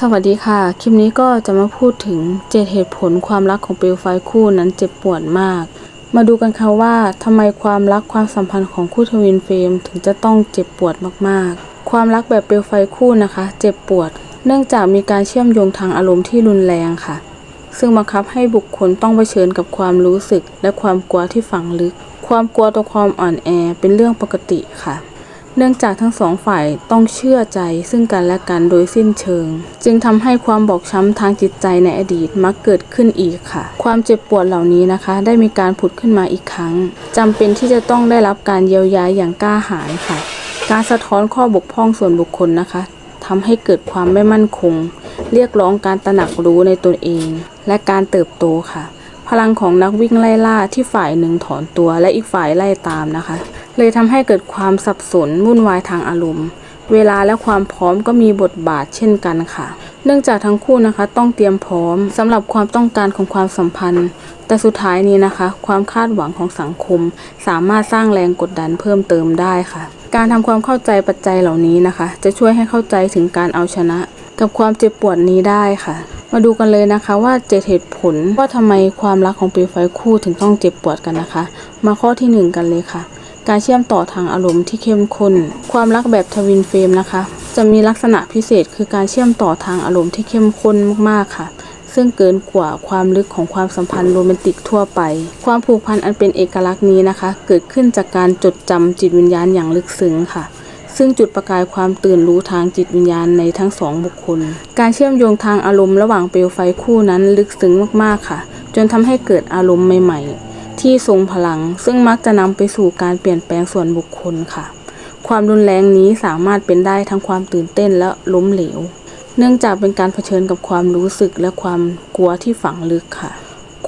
สวัสดีค่ะ คลิปนี้ก็จะมาพูดถึงเจ็ดเหตุผลความรักของเปลวไฟคู่นั้นเจ็บปวดมาก มาดูกันค่ะว่าทำไมความรักความสัมพันธ์ของคู่ทวินเฟรมถึงจะต้องเจ็บปวดมากๆ ความรักแบบเปลวไฟคู่นะคะ เจ็บปวด เนื่องจากมีการเชื่อมโยงทางอารมณ์ที่รุนแรงค่ะ ซึ่งบังคับให้บุคคลต้องเผชิญกับความรู้สึก และความกลัวที่ฝังลึก ความกลัวต่อความอ่อนแอเป็นเรื่องปกติค่ะ เนื่องจากทั้งสองฝ่ายต้องเชื่อใจซึ่งกันและกันโดยสิ้นเชิง จึงทำให้ความบอบช้ำทางจิตใจในอดีตมักเกิดขึ้นอีกค่ะ ความเจ็บปวดเหล่านี้นะคะ ได้มีการผุดขึ้นมาอีกครั้งจำเป็นที่จะต้องได้รับการเยียวยาอย่างกล้าหาญค่ะ การสะท้อนข้อบกพร่องส่วนบุคคลนะคะทำให้เกิดความไม่มั่นคง เรียกร้องการตระหนักรู้ในตนเอง และการเติบโตค่ะ พลังของนักวิ่งไล่ล่าที่ฝ่ายหนึ่งถอนตัวและอีกฝ่ายไล่ตามนะคะ เลยทำให้เกิดความสับสนวุ่นวายทางอารมณ์เวลาและความพร้อมก็มีบทบาทเช่นกันค่ะ เนื่องจากทั้งคู่นะคะ ต้องเตรียมพร้อมสำหรับความต้องการของความสัมพันธ์ แต่สุดท้ายนี้นะคะ ความคาดหวังของสังคม สามารถสร้างแรงกดดันเพิ่มเติมได้ค่ะ การทำความเข้าใจปัจจัยเหล่านี้นะคะ จะช่วยให้เข้าใจถึงการเอาชนะ กับความเจ็บปวดนี้ได้ค่ะ มาดูกันเลยนะคะว่าเจ็ดเหตุผลว่าทำไมความรักของปลวไฟคู่ถึงต้องเจ็บปวดกันนะคะ มาข้อที่หนึ่งกันเลยค่ะ การเชื่อมต่อทางอารมณ์ที่เข้มข้น ความรักแบบทวินเฟรมนะคะ จะมีลักษณะพิเศษคือการเชื่อมต่อทางอารมณ์ที่เข้มข้นมากๆค่ะ ซึ่งเกินกว่าความลึกของความสัมพันธ์โรแมนติกทั่วไป ความผูกพันอันเป็นเอกลักษณ์นี้นะคะ เกิดขึ้นจากการจดจำจิตวิญญาณอย่างลึกซึ้งค่ะซึ่งจุดประกายความตื่นรู้ทางจิตวิญญาณในทั้งสองบุคคล การเชื่อมโยงทางอารมณ์ระหว่างเปลวไฟคู่นั้นลึกซึ้งมากๆค่ะ จนทำให้เกิดอารมณ์ใหม่ๆ ที่ทรงพลัง ซึ่งมักจะนำไปสู่การเปลี่ยนแปลงส่วนบุคคลค่ะ ความรุนแรงนี้สามารถเป็นได้ทั้งความตื่นเต้นและล้มเหลว เนื่องจากเป็นการเผชิญกับความรู้สึกและความกลัวที่ฝังลึกค่ะ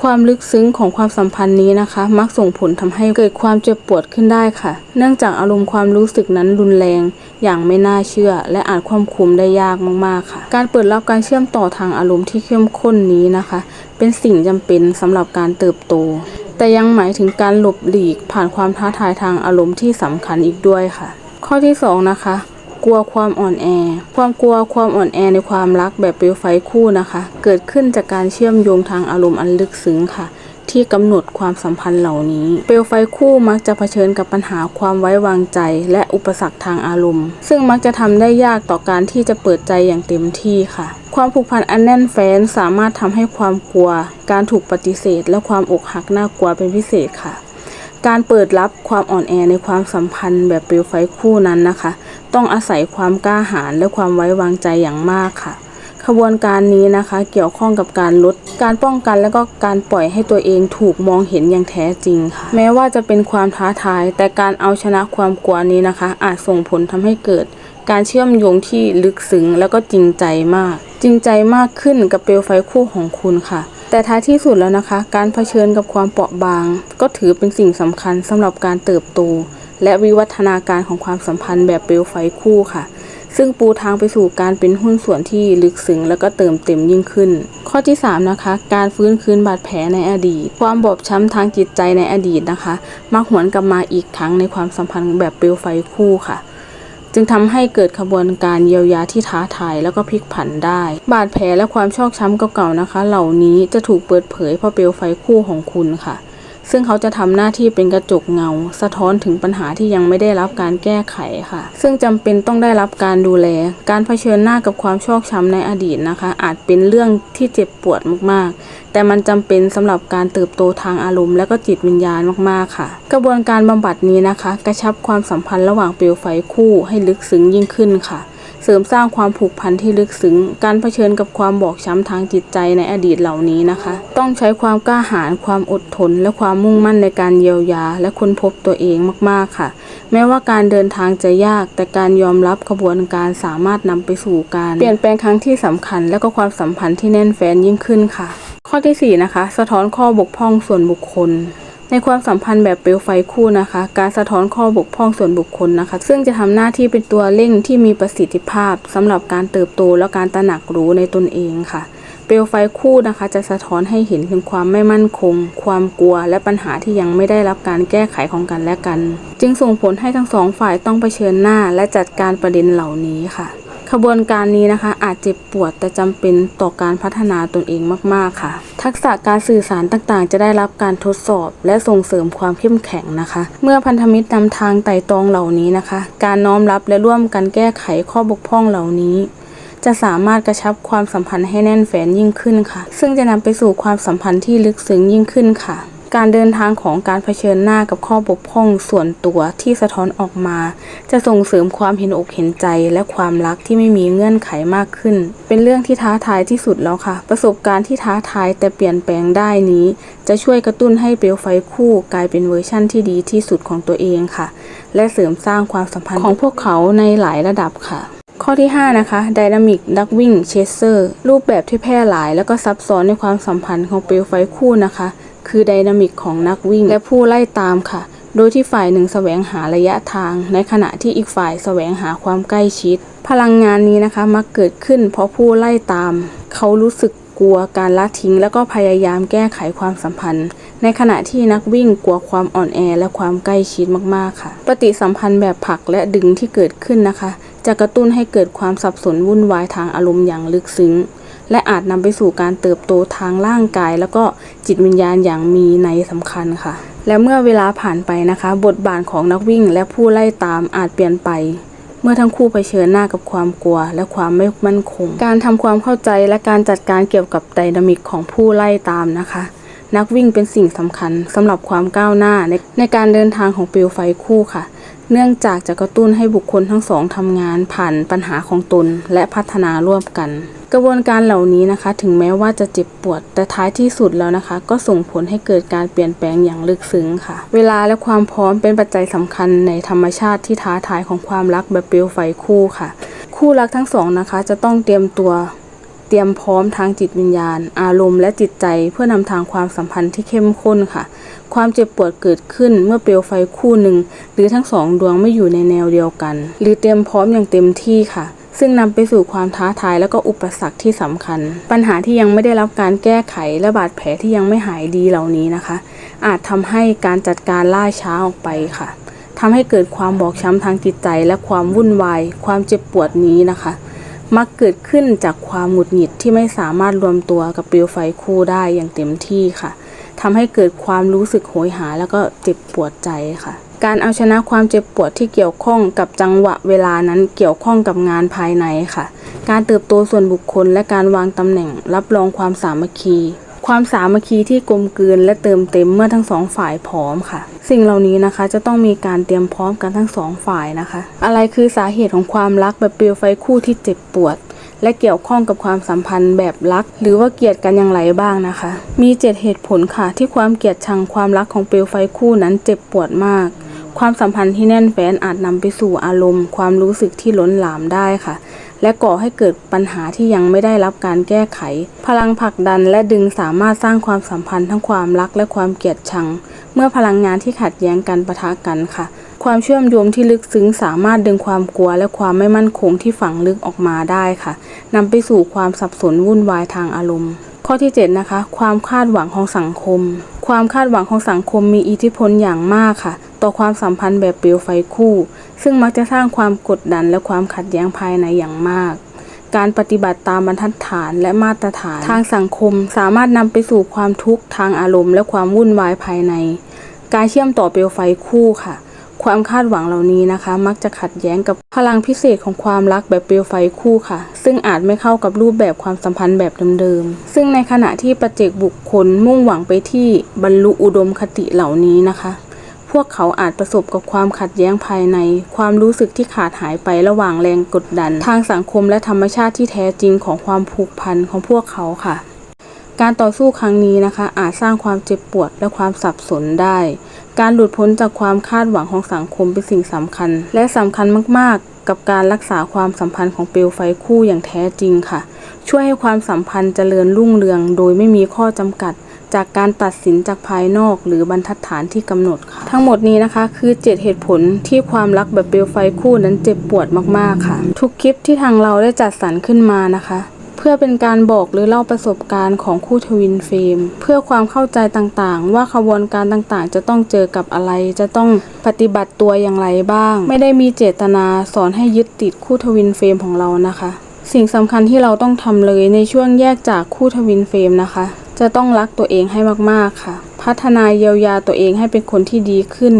ความลึกซึ้งของความสัมพันธ์นี้นะคะ มักส่งผลทำให้เกิดความเจ็บปวดขึ้นได้ค่ะ เนื่องจากอารมณ์ความรู้สึกนั้นรุนแรง อย่างไม่น่าเชื่อ และอาจควบคุมได้ยากมากๆค่ะ การเปิดรับการเชื่อมต่อทางอารมณ์ที่เข้มข้นนี้นะคะ เป็นสิ่งจำเป็นสำหรับการเติบโต แต่ยังหมายถึงการหลบหลีกผ่านความท้าทายทางอารมณ์ที่สำคัญอีกด้วยค่ะ ข้อที่สองนะคะ กลัวความอ่อนแอ ความกลัวความอ่อนแอในความรักแบบเปลวไฟคู่นะคะ เกิดขึ้นจากการเชื่อมโยงทางอารมณ์อันลึกซึ้งค่ะที่กำหนดความสัมพันธ์เหล่านี้ เปลวไฟคู่มักจะเผชิญกับปัญหาความไว้วางใจ และอุปสรรคทางอารมณ์ ซึ่งมักจะทำได้ยากต่อการที่จะเปิดใจอย่างเต็มที่ค่ะ ความผูกพันอันแน่นแฟ้นสามารถทำให้ความกลัว การถูกปฏิเสธ และความอกหักน่ากลัวเป็นพิเศษค่ะ การเปิดรับความอ่อนแอในความสัมพันธ์แบบเปลวไฟคู่นั้นนะคะ ต้องอาศัยความกล้าหาญและความไว้วางใจอย่างมากค่ะขบวนการนี้นะคะเกี่ยวข้องกับการลด การป้องกันและก็การปล่อยให้ตัวเองถูกมองเห็นอย่างแท้จริงค่ะแม้ว่าจะเป็นความท้าทาย แต่การเอาชนะความกลัวนี้นะคะ อาจส่งผลทำให้เกิด การเชื่อมโยงที่ลึกซึ้งแล้วก็จริงใจมาก จริงใจมากขึ้นกับเปลวไฟคู่ของคุณค่ะ แต่ท้ายที่สุดแล้วนะคะ การเผชิญกับความเปราะบาง ก็ถือเป็นสิ่งสำคัญสำหรับการเติบโต และวิวัฒนาการของความสัมพันธ์แบบเปลวไฟคู่ค่ะซึ่งปูทางไปสู่การเป็นหุ้นส่วนที่ลึกซึ้งแล้วก็เติมเต็มยิ่งขึ้น ข้อที่ 3 นะคะ การฟื้นคืนบาดแผลในอดีต ความบอบช้ำทางจิตใจในอดีตนะคะ มักหวนกลับมาอีกครั้งในความสัมพันธ์แบบเปลวไฟคู่ค่ะ จึงทำให้เกิดขบวนการเยียวยาที่ท้าทายแล้วก็พลิกผันได้ บาดแผลและความชอกช้ำเก่าๆนะคะ เหล่านี้จะถูกเปิดเผยเพราะเปลวไฟคู่ของคุณค่ะ ซึ่งเขาจะทำหน้าที่เป็นกระจกเงา สะท้อนถึงปัญหาที่ยังไม่ได้รับการแก้ไขค่ะ ซึ่งจำเป็นต้องได้รับการดูแล การเผชิญหน้ากับความชอกช้ำในอดีตนะคะ อาจเป็นเรื่องที่เจ็บปวดมากๆ แต่มันจำเป็นสำหรับการเติบโตทางอารมณ์และก็จิตวิญญาณมากๆค่ะ กระบวนการบำบัดนี้นะคะ กระชับความสัมพันธ์ระหว่างเปลวไฟคู่ให้ลึกซึ้งยิ่งขึ้นค่ะ สริมสร้างความผูกพันที่ลึกซึ้ง การเผชิญกับความบอบช้ำทางจิตใจในอดีตเหล่านี้นะคะ ต้องใช้ความกล้าหาญความอดทน และความมุ่งมั่นในการเยียวยา และค้นพบตัวเองมากๆค่ะ แม้ว่าการเดินทางจะยาก แต่การยอมรับกระบวนการสามารถนำไปสู่การ เปลี่ยนแปลงครั้งที่สำคัญ และก็ความสัมพันธ์ที่แน่นแฟ้นยิ่งขึ้นค่ะ ข้อที่4นะคะสะท้อนข้อบกพร่องส่วนบุคคล ในความสัมพันธ์แบบเปลวไฟคู่นะคะ การสะท้อนข้อบกพร่องส่วนบุคคลนะคะ ซึ่งจะทำหน้าที่เป็นตัวเร่งที่มีประสิทธิภาพสำหรับการเติบโตและการตระหนักรู้ในตนเองค่ะ เปลวไฟคู่นะคะ จะสะท้อนให้เห็นถึงความไม่มั่นคง ความกลัว และปัญหาที่ยังไม่ได้รับการแก้ไขของกันและกัน จึงส่งผลให้ทั้งสองฝ่ายต้องเผชิญหน้าและจัดการประเด็นเหล่านี้ค่ะ ขบวนการนี้นะคะ อาจเจ็บปวดแต่จำเป็นต่อการพัฒนาตนเองมาก ๆ ค่ะ ทักษะการสื่อสารต่างๆ จะได้รับการทดสอบ และส่งเสริมความเข้มแข็งนะคะ เมื่อพันธมิตรนำทางไต่ตรองเหล่านี้นะคะ การน้อมรับและร่วมกันแก้ไขข้อบกพร่องเหล่านี้ จะสามารถกระชับความสัมพันธ์ให้แน่นแฟ้นยิ่งขึ้นค่ะ ซึ่งจะนำไปสู่ความสัมพันธ์ที่ลึกซึ้งยิ่งขึ้นค่ะ การเดินทางของการเผชิญหน้ากับข้อบกพร่องส่วนตัวที่สะท้อนออกมา จะส่งเสริมความเห็นอกเห็นใจและความรักที่ไม่มีเงื่อนไขมากขึ้น เป็นเรื่องที่ท้าทายที่สุดแล้วค่ะ ประสบการณ์ที่ท้าทายแต่เปลี่ยนแปลงได้นี้ จะช่วยกระตุ้นให้เปลวไฟคู่กลายเป็นเวอร์ชั่นที่ดีที่สุดของตัวเองค่ะ และเสริมสร้างความสัมพันธ์ของพวกเขาในหลายระดับค่ะข้อที่ 5 นะคะ Dynamic Duck Wing Chaser รูปแบบที่แพร่หลาย และก็ซับซ้อนในความสัมพันธ์ของเปลวไฟคู่นะคะ คือไดนามิกของนักวิ่ง และผู้ไล่ตามค่ะ โดยที่ฝ่ายหนึ่งแสวงหาระยะทาง ในขณะที่อีกฝ่ายแสวงหาความใกล้ชิด พลังงานนี้นะคะมักเกิดขึ้น เพราะผู้ไล่ตาม เขารู้สึกกลัวการละทิ้ง แล้วก็พยายามแก้ไขความสัมพันธ์ ในขณะที่นักวิ่งกลัวความอ่อนแอและความใกล้ชิดมากๆค่ะ ปฏิสัมพันธ์แบบผลักและดึงที่เกิดขึ้นนะคะ จะกระตุ้นให้เกิดความสับสนวุ่นวายทางอารมณ์อย่างลึกซึ้ง และอาจนำไปสู่การเติบโตทางร่างกาย แล้วก็จิตวิญญาณอย่างมีในสำคัญค่ะ และเมื่อเวลาผ่านไปนะคะ บทบาทของนักวิ่งและผู้ไล่ตามอาจเปลี่ยนไปเมื่อทั้งคู่เผชิญหน้ากับความกลัวและความไม่มั่นคง การทำความเข้าใจและการจัดการเกี่ยวกับไดนามิกของผู้ไล่ตามนะคะ นักวิ่งเป็นสิ่งสำคัญสำหรับความก้าวหน้าในในการเดินทางของเปลวไฟคู่ค่ะ เนื่องจากจะกระตุ้นให้บุคคลทั้งสองทำงานผ่านปัญหาของตนและพัฒนาร่วมกัน กระบวนการเหล่านี้นะคะ ถึงแม้ว่าจะเจ็บปวด แต่ท้ายที่สุดแล้วนะคะ ก็ส่งผลให้เกิดการเปลี่ยนแปลงอย่างลึกซึ้งค่ะ เวลาและความพร้อมเป็นปัจจัยสำคัญในธรรมชาติที่ท้าทายของความรักแบบเปลวไฟคู่ค่ะ คู่รักทั้งสองนะคะ จะต้องเตรียมตัวเตรียมพร้อมทางจิตวิญญาณ อารมณ์และจิตใจเพื่อนำทางความสัมพันธ์ที่เข้มข้นค่ะ ความเจ็บปวดเกิดขึ้นเมื่อเปลวไฟคู่หนึ่ง หรือทั้งสองดวงไม่อยู่ในแนวเดียวกัน หรือเตรียมพร้อมอย่างเต็มที่ค่ะ ซึ่งนำไปสู่ความท้าทายและก็อุปสรรคที่สำคัญ ปัญหาที่ยังไม่ได้รับการแก้ไขและบาดแผลที่ยังไม่หายดีเหล่านี้นะคะ อาจทำให้การจัดการล่าช้าออกไปค่ะทำให้เกิดความบอบช้ำทางจิตใจ และความวุ่นวาย ความเจ็บปวดนี้นะคะ มักเกิดขึ้นจากความหงุดหงิดที่ไม่สามารถรวมตัวกับเปลวไฟคู่ได้อย่างเต็มที่ค่ะทำให้เกิดความรู้สึกโหยหา แล้วก็เจ็บปวดใจค่ะ การเอาชนะความเจ็บปวดที่เกี่ยวข้องกับจังหวะเวลานั้นเกี่ยวข้องกับงานภายในค่ะ การเติบโตส่วนบุคคลและการวางตำแหน่ง รับรองความสามัคคี ความสามัคคีที่กลมกลืนและเติมเต็มเมื่อทั้งสองฝ่ายพร้อมค่ะ สิ่งเหล่านี้นะคะจะต้องมีการเตรียมพร้อมกันทั้งสองฝ่ายนะคะ อะไรคือสาเหตุของความรักแบบเปลวไฟคู่ที่เจ็บปวดและเกี่ยวข้องกับความสัมพันธ์แบบรัก หรือว่าเกลียดกันอย่างไรบ้างนะคะ มีเจ็ดเหตุผลค่ะที่ความเกลียดชังความรักของเปลวไฟคู่นั้นเจ็บปวดมาก ความสัมพันธ์ที่แน่นแฟ้นอาจนำไปสู่อารมณ์ ความรู้สึกที่ล้นหลามได้ค่ะ และก่อให้เกิดปัญหาที่ยังไม่ได้รับการแก้ไข พลังผลักดันและดึงสามารถสร้างความสัมพันธ์ทั้งความรักและความเกลียดชัง เมื่อพลังงานที่ขัดแย้งกันปะทะกันค่ะ ความเชื่อมโยงที่ลึกซึ้งสามารถดึงความกลัวและความไม่มั่นคงที่ฝังลึกออกมาได้ค่ะนำไปสู่ความสับสนวุ่นวายทางอารมณ์ ข้อที่ 7 นะคะ ความคาดหวังของสังคม ความคาดหวังของสังคมมีอิทธิพลอย่างมากค่ะ ต่อความสัมพันธ์แบบเปลวไฟคู่ ซึ่งมักจะสร้างความกดดันและความขัดแย้งภายในอย่างมาก การปฏิบัติตามบรรทัดฐานและมาตรฐาน ทางสังคมสามารถนำไปสู่ความทุกข์ทางอารมณ์และความวุ่นวายภายใน การเชื่อมต่อเปลวไฟคู่ค่ะ ความคาดหวังเหล่านี้นะคะ มักจะขัดแย้งกับพลังพิเศษของความรักแบบเปลวไฟคู่ค่ะ ซึ่งอาจไม่เข้ากับรูปแบบความสัมพันธ์แบบเดิมๆ ซึ่งในขณะที่ประเจกบุคคลมุ่งหวังไปที่บรรลุอุดมคติเหล่านี้นะคะ พวกเขาอาจประสบกับความขัดแย้งภายใน ความรู้สึกที่ขาดหายไประหว่างแรงกดดัน ทางสังคมและธรรมชาติที่แท้จริงของความผูกพันของพวกเขาค่ะ การต่อสู้ครั้งนี้นะคะ อาจสร้างความเจ็บปวดและความสับสนได้ การหลุดพ้นจากความคาดหวังของสังคมเป็นสิ่งสำคัญ และสำคัญมาก ๆ กับการรักษาความสัมพันธ์ของเปลวไฟคู่อย่างแท้จริงค่ะ ช่วยให้ความสัมพันธ์เจริญรุ่งเรือง โดยไม่มีข้อจำกัดจากการตัดสินจากภายนอกหรือบรรทัดฐานที่กำหนดค่ะ ทั้งหมดนี้นะคะคือ 7 เหตุผลที่ความรักแบบเปลวไฟคู่นั้นเจ็บปวดมากๆค่ะ ทุกคลิปที่ทางเราได้จัดสรรขึ้นมานะคะ เพื่อเป็นการบอกหรือเล่าประสบการณ์ของคู่ทวินเฟรมเพื่อความเข้าใจต่างๆ ว่าขบวนการต่างๆ จะต้องเจอกับอะไร จะต้องปฏิบัติตัวอย่างไรบ้าง ไม่ได้มีเจตนาสอนให้ยึดติดคู่ทวินเฟรมของเรานะคะ สิ่งสำคัญที่เราต้องทำเลยในช่วงแยกจากคู่ทวินเฟรมนะคะ จะต้องรักตัวเองให้มากๆค่ะ พัฒนาเยียวยาตัวเองให้เป็นคนที่ดีขึ้น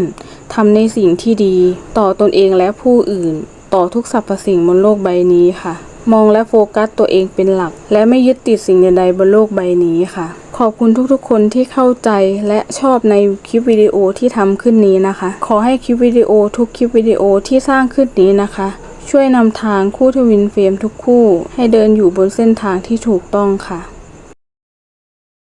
ทำในสิ่งที่ดี ต่อตนเองและผู้อื่น ต่อทุกสรรพสิ่งบนโลกใบนี้ค่ะ มองและโฟกัสตัวเองเป็นหลัก และไม่ยึดติดสิ่งใดๆบนโลกใบนี้ค่ะ ขอบคุณทุกๆ คนที่เข้าใจและชอบในคลิปวิดีโอที่ทำขึ้นนี้นะคะ ขอให้คลิปวิดีโอทุกคลิปวิดีโอที่สร้างขึ้นนี้นะคะ ช่วยนำทางคู่ทวินเฟรมทุกคู่ ให้เดินอยู่บนเส้นทางที่ถูกต้องค่ะ